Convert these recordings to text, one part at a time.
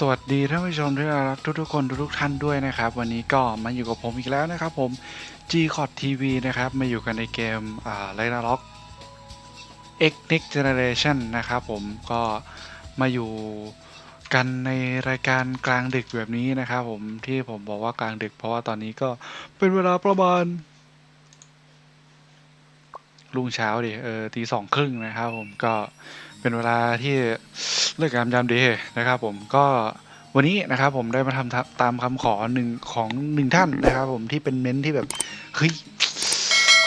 สวัสดีท่านผู้ชมที่รักทุกๆคนทุกๆท่านด้วยนะครับ วันนี้ก็มาอยู่กับผมอีกแล้วนะครับผม G c o d TV นะครับ มาอยู่กันในเกมอ่า l a n a r o c X Next Generation นะครับผมก็มาอยู่กันในรายการกลางดึกแบบนี้นะครับผมที่ผมบอกว่ากลางดึกเพราะว่าตอนนี้ก็เป็นเวลาประมาณ รุ่งเช้าดิเออตีสองครึ่งนะครับผมก็เป็นเวลาที่เลิกงามยามดีนะครับผมก็วันนี้นะครับผมได้มาทำตาตามคำขอหนึ่งของหนึ่งท่านนะครับผมที่เป็นเม้นท์ที่แบบเฮ้ย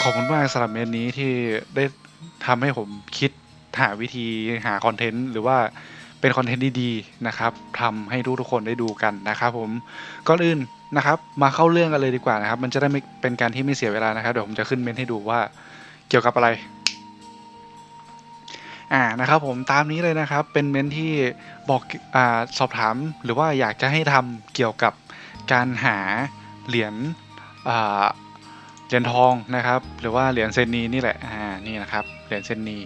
ขอบคุณมากสำหรับเม้นท์นี้ที่ได้ทำให้ผมคิดหาวิธีหาคอนเทนต์หรือว่าเป็นคอนเทนต์ดีๆนะครับทำให้ทุกทุกคนได้ดูกันนะครับผมก่อนอื่นนะครับ มาเข้าเรื่องกันเลยดีกว่านะครับ มันจะได้ไม่เป็นการที่ไม่เสียเวลานะครับเดี๋ยวผมจะขึ้นเม้นท์ให้ดูว่า เกี่ยวกับอะไรอ่านะครับผมตามนี้เลยนะครับเป็นเมนที่บอกอ่าสอบถามหรือว่าอยากจะให้ทำเกี่ยวกับการหาเหรียญอ่าเหรียญทองนะครับ หรือว่าเหรียญเซนนีนี่แหละอ่านี่นะครับเหรียญเซนนี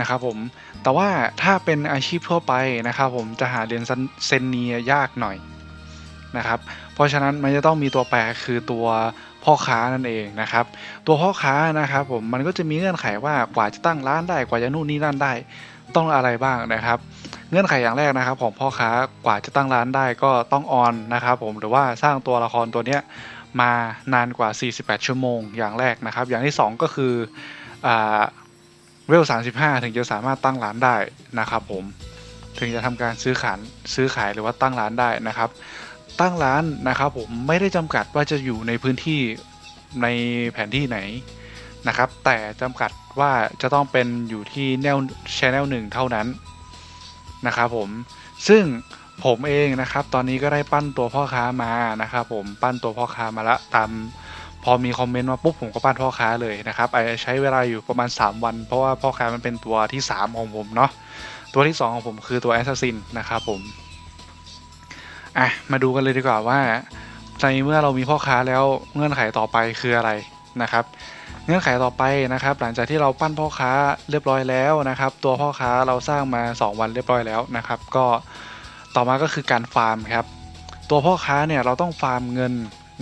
นะครับผมแต่ว่าถ้าเป็นอาชีพทั่วไปนะครับ ผมจะหาเหรียญเซนนียากหน่อยนะครับ เพราะฉะนั้นมันจะต้องมีตัวแปรคือตัว พ่อค้านั่นเองนะครับ ตัวพ่อค้านะครับผมมันก็จะมีเงื่อนไขว่ากว่าจะตั้งร้านได้กว่าจะนู่นนี่นั่นได้ ต้องอะไรบ้างนะครับ เงื่อนไขอย่างแรกนะครับ ของพ่อค้ากว่าจะตั้งร้านได้ก็ต้องออนนะครับ ผมหรือว่าสร้างตัวละครตัวเนี้ยมานานกว่า 48 ชั่วโมงอย่างแรกนะครับ อย่างที่ 2 ก็คืออ่าเวล 35 ถึงจะสามารถตั้งร้านได้นะครับ ผมถึงจะทำการซื้อขายซื้อขายหรือว่าตั้งร้านได้นะครับ ตั้งร้านนะครับผมไม่ได้จำกัดว่าจะอยู่ในพื้นที่ในแผนที่ไหนนะครับ แต่จำกัดว่าจะต้องเป็นอยู่ที่แนวชแนลหนึ่งเท่านั้นนะครับผมซึ่งผมเองนะครับตอนนี้ก็ได้ปั้นตัวพ่อค้ามานะครับผมปั้นตัวพ่อค้ามาละตามพอมีคอมเมนต์มาปุ๊บผมก็ปั้นพ่อค้าเลยนะครับใช้เวลาอยู่ประมาณ 3 วัน เพราะว่าพ่อค้ามันเป็นตัวที่ 3 ของผมเนาะตัวที่ 2 ของผมคือตัวแอสซัสซินนะครับผม อะมาดูกันเลยดีกว่าว่าในเมื่อเรามีพ่อค้าแล้วเงื่อนไขต่อไปคืออะไรนะครับเงื่อนไขต่อไปนะครับ หลังจากที่เราปั้นพ่อค้าเรียบร้อยแล้วนะครับ ตัวพ่อค้าเราสร้างมา 2 วันเรียบร้อยแล้วนะครับ ก็ต่อมาก็คือการฟาร์มครับ ตัวพ่อค้าเนี่ยเราต้องฟาร์มเงิน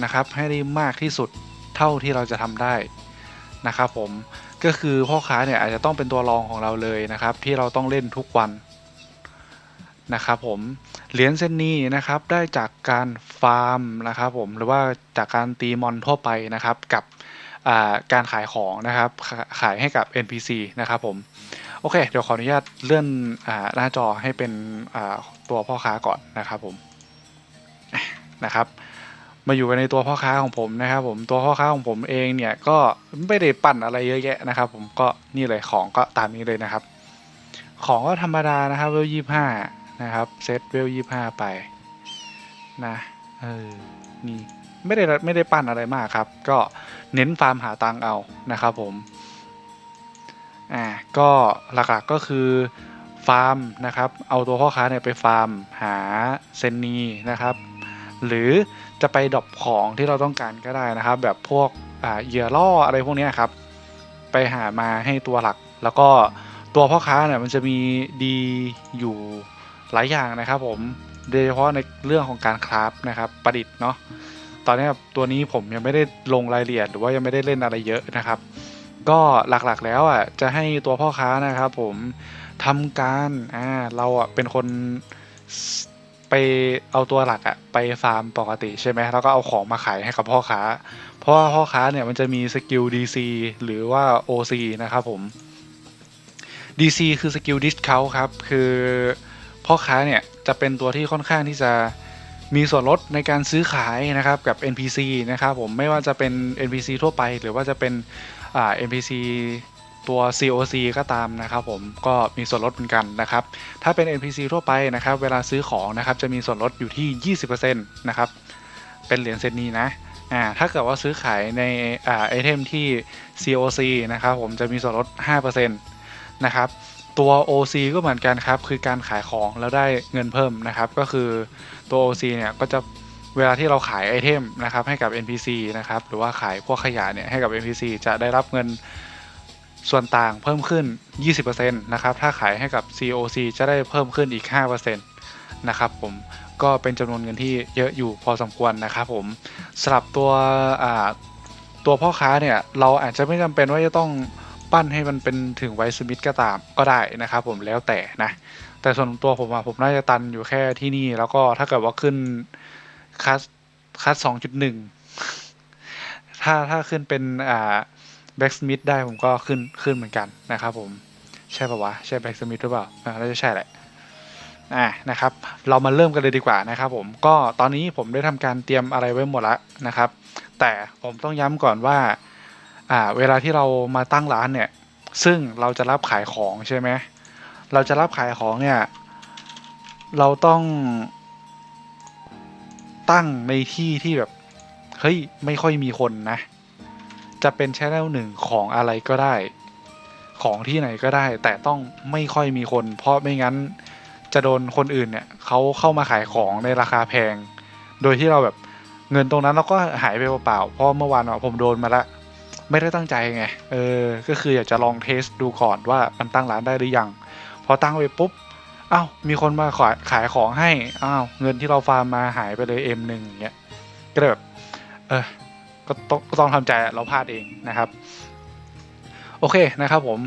นะครับ ให้ได้มากที่สุดเท่าที่เราจะทำได้นะครับ ผมก็คือพ่อค้าเนี่ยอาจจะต้องเป็นตัวรองของเราเลยนะครับ ที่เราต้องเล่นทุกวันนะครับ ผม เหรียญเส้นนี้นะครับได้จากการฟาร์มนะครับผมหรือว่าจากการตีมอนทั่วไปนะครับกับการขายของนะครับขายให้กับ NPC นะครับผมโอเค เดี๋ยวขออนุญาตเลื่อนอหน้าจอให้เป็นตัวพ่อค้าก่อนนะครับผมนะครับมาอยู่ในตัวพ่อค้าของผมนะครับผมตัวพ่อค้าของผมเองเนี่ยก็ไม่ได้ปั่นอะไรเยอะแยะนะครับ ผมก็นี่เลยของก็ตามนี้เลยนะครับ ของก็ธรรมดานะครับเวลยี่ห้า นะครับเซตเวลยี่ห้าไปนะเออนี่ไม่ได้ไม่ได้ปั้นอะไรมากครับ ก็เน้นฟาร์มหาตังค์เอานะครับผมอ่าก็หลักๆก็คือฟาร์มนะครับเอาตัวพ่อค้าเนี่ยไปฟาร์มหาเซนนีนะครับ หรือจะไปดรอปของที่เราต้องการก็ได้นะครับ แบบพวกอ่าเหยื่อล่ออะไรพวกนี้ครับ ไปหามาให้ตัวหลัก แล้วก็ตัวพ่อค้าเนี่ยมันจะมีดีอยู่ หลายอย่างนะครับผมโดยเฉพาะในเรื่องของการคราฟนะครับประดิษฐ์เนาะตอนนี้ตัวนี้ผมยังไม่ได้ลงรายละเอียดหรือว่ายังไม่ได้เล่นอะไรเยอะนะครับ ก็หลักๆแล้วอะจะให้ตัวพ่อค้านะครับผมทำการอ่าเราอะเป็นคนไปเอาตัวหลักอะไปฟาร์มปกติใช่ไหมแล้วก็เอาของมาขายให้กับพ่อค้า เพราะว่าพ่อค้าเนี่ยมันจะมีสกิล DC หรือว่า OC นะครับผม DC คือสกิล discount ครับ คือ พ่อค้าเนี่ยจะเป็นตัวที่ค่อนข้างที่จะมีส่วนลดในการซื้อขายนะครับกับ NPC นะครับผมไม่ว่าจะเป็น NPC ทั่วไป หรือว่าจะเป็นอ่า NPC ตัว COC ก็ตามนะครับผมก็มีส่วนลดเหมือนกันนะครับ ถ้าเป็น NPC ทั่วไปนะครับ เวลาซื้อของนะครับจะมีส่วนลดอยู่ที่ 20%นะครับ เป็นเหรียญเซนนีนะอ่าถ้าเกิดว่าซื้อขายในอ่าไอเทมที่ COC นะครับผมจะมีส่วนลด 5%นะครับ ตัว OC ก็เหมือนกันครับ คือการขายของแล้วได้เงินเพิ่มนะครับ ก็คือตัว OC เนี่ยก็จะเวลาที่เราขายไอเทมนะครับให้กับ NPC นะครับหรือว่าขายพวกขยะเนี่ยให้กับ NPC จะได้รับเงินส่วนต่างเพิ่มขึ้น 20%นะครับ ถ้าขายให้กับ COC จะได้เพิ่มขึ้นอีก 5%นะครับผม ก็เป็นจำนวนเงินที่เยอะอยู่พอสมควรนะครับผมสำหรับตัวอ่าตัวพ่อค้าเนี่ย เราอาจจะไม่จำเป็นว่าจะต้อง ปั้นให้มันเป็นถึงไวสมิธก็ตามก็ได้นะครับผมแล้วแต่นะ แต่ส่วนตัวผมอะผมน่าจะตันอยู่แค่ที่นี่ แล้วก็ถ้าเกิดว่าขึ้นคัสคัสสองจุดหนึ่งถ้าถ้าขึ้นเป็นอ่าแบ็กสมิธได้ผมก็ขึ้นขึ้นเหมือนกันนะครับผมใช่ปะวะ ใช่แบ็กสมิธหรือเปล่าอ่าน่าจะใช่แหละอ่านะครับ เรามาเริ่มกันเลยดีกว่านะครับผมก็ตอนนี้ผมได้ทำการเตรียมอะไรไว้หมดแล้วนะครับ แต่ผมต้องย้ำก่อนว่า อ่าเวลาที่เรามาตั้งร้านเนี่ย ซึ่งเราจะรับขายของใช่ไหมเราจะรับขายของเนี่ย เราต้องตั้งในที่ที่แบบ เฮ้ย ไม่ค่อยมีคนนะ จะเป็นชแนลหนึ่งของอะไรก็ได้ ของที่ไหนก็ได้ แต่ต้องไม่ค่อยมีคน เพราะไม่งั้นจะโดนคนอื่นเนี่ยเขาเข้ามาขายของในราคาแพง โดยที่เราแบบเงินตรงนั้นเราก็หายไปเปล่าๆเพราะเมื่อวานผมโดนมาละ ไม่ได้ตั้งใจไง เออ ก็คืออยากจะลองเทสดูก่อนว่ามันตั้งร้านได้หรือยัง พอตั้งไปปุ๊บอ้าวมีคนมาขายขายของให้อ้าวเงินที่เราฟาร์มมาหายไปเลย M หนึ่งอย่างเงี้ยก็เลยแบบเออก็ต้องก็ต้องทำใจเราพลาดเองนะครับ โอเคนะครับผม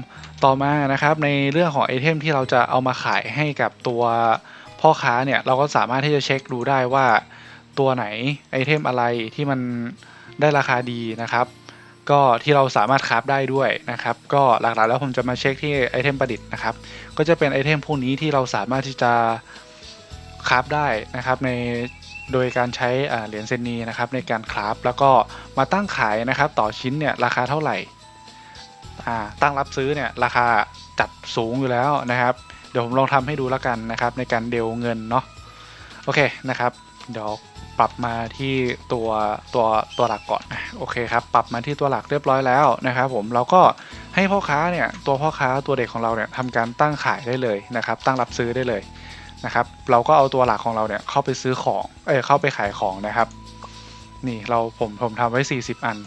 ต่อมานะครับในเรื่องของไอเทมที่เราจะเอามาขายให้กับตัวพ่อค้าเนี่ยเราก็สามารถที่จะเช็คดูได้ว่าตัวไหนไอเทมอะไรที่มันได้ราคาดีนะครับ ก็ที่เราสามารถคราฟได้ด้วยนะครับ ก็หลักๆแล้วผมจะมาเช็คที่ไอเทมประดิษฐ์นะครับ ก็จะเป็นไอเทมพวกนี้ที่เราสามารถที่จะคราฟได้นะครับในโดยการใช้เหรียญเซนนีนะครับในการคราฟแล้วก็มาตั้งขายนะครับ ต่อชิ้นเนี่ยราคาเท่าไหร่ตั้งรับซื้อเนี่ยราคาจัดสูงอยู่แล้วนะครับ เดี๋ยวผมลองทำให้ดูแล้วกันนะครับ ในการเดลเงินเนาะโอเคนะครับเดี๋ยว ปรับมาที่ตัวตัวตัวหลักก่อนโอเคครับปรับมาที่ตัวหลักเรียบร้อยแล้วนะครับผมเราก็ให้พ่อค้าเนี่ยตัวพ่อค้าตัวเด็กของเราเนี่ยทำการตั้งขายได้เลยนะครับ ตั้งรับซื้อได้เลยนะครับ เราก็เอาตัวหลักของเราเนี่ยเข้าไปซื้อของเอ้ยเข้าไปขายของนะครับ นี่เราผมผมทำไว้ 40 อัน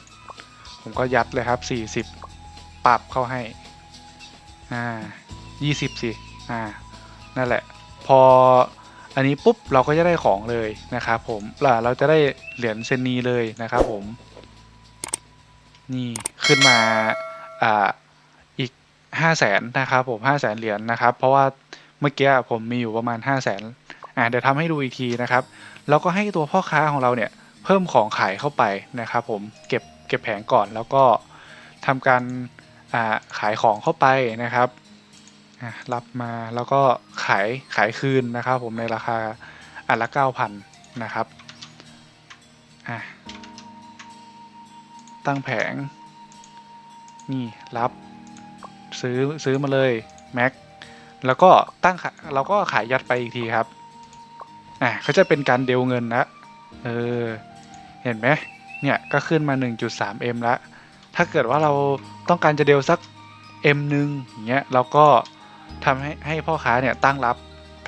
ผมก็ยัดเลยครับ 40 ปรับเข้าให้อ่า20สิอ่านั่นแหละ พอ อันนี้ปุ๊บเราก็จะได้ของเลยนะครับผมล่ะเราจะได้เหรียญเซนนีเลยนะครับผม นี่ขึ้นมาอ่าอีกห้าแสนนะครับผมห้าแสนเหรียญนะครับ เพราะว่าเมื่อกี้ผมมีอยู่ประมาณห้าแสนอ่าเดี๋ยวทำให้ดูอีกทีนะครับ เราก็ให้ตัวพ่อค้าของเราเนี่ยเพิ่มของขายเข้าไปนะครับผมเก็บเก็บแผงก่อนแล้วก็ทำการอ่าขายของเข้าไปนะครับ รับมาแล้วก็ขายขายคืนนะครับผมในราคาอันละ 9,000 นะครับตั้งแผง นี่รับซื้อซื้อมาเลยแม็กแล้วก็ตั้งขาเราก็ขายยัดไปอีกทีครับอะเขาจะเป็นการเดลเงินนะเออเห็นไหมเนี่ยก็ขึ้นมา 1.3m แล้วถ้าเกิดว่าเราต้องการจะเดลสัก m หนึ่งอย่างเงี้ยเราก็ ทำให้ให้พ่อค้าเนี่ยตั้งรับ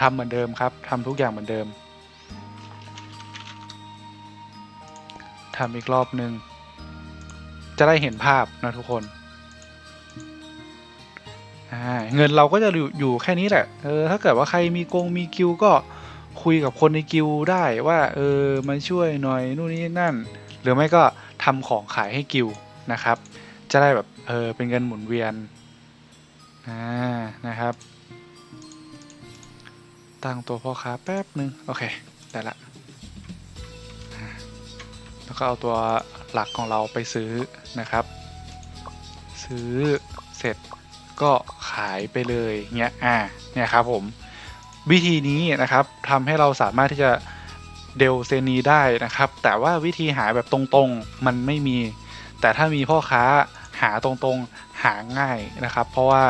ทำเหมือนเดิมครับทำทุกอย่างเหมือนเดิมทำอีกรอบหนึ่งจะได้เห็นภาพนะทุกคนเงินเราก็จะอยู่อยู่แค่นี้แหละ เออ ถ้าเกิดว่าใครมีกงมีกิวก็คุยกับคนในกิวได้ว่า เออมาช่วยหน่อยนู่นนี่นั่น หรือไม่ก็ทำของขายให้กิวนะครับ จะได้แบบเออเป็นเงินหมุนเวียน อ่านะครับ ตั้งตัวพ่อค้าแป๊บหนึ่งโอเคได้ละแล้วก็เอาตัวหลักของเราไปซื้อนะครับ ซื้อเสร็จก็ขายไปเลยเงี้ยอ่าเนี่ยครับผมวิธีนี้นะครับทำให้เราสามารถที่จะเดลเซนีได้นะครับ แต่ว่าวิธีหาแบบตรงๆมันไม่มี แต่ถ้ามีพ่อค้าหาตรงๆ หาง่ายนะครับ เพราะว่า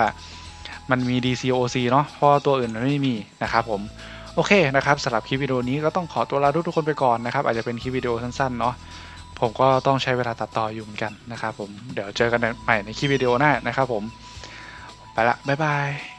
มันมี DCOC เนาะเพราะตัวอื่นมันไม่มีนะครับผมโอเคนะครับสำหรับคลิปวิดีโอนี้ก็ต้องขอตัวลาทุกคนไปก่อนนะครับ อาจจะเป็นคลิปวิดีโอสั้นๆเนาะผมก็ต้องใช้เวลาตัดต่ออยู่เหมือนกันนะครับผมเดี๋ยวเจอกันใหม่ในคลิปวิดีโอหน้านะครับผมไปละบ๊ายบาย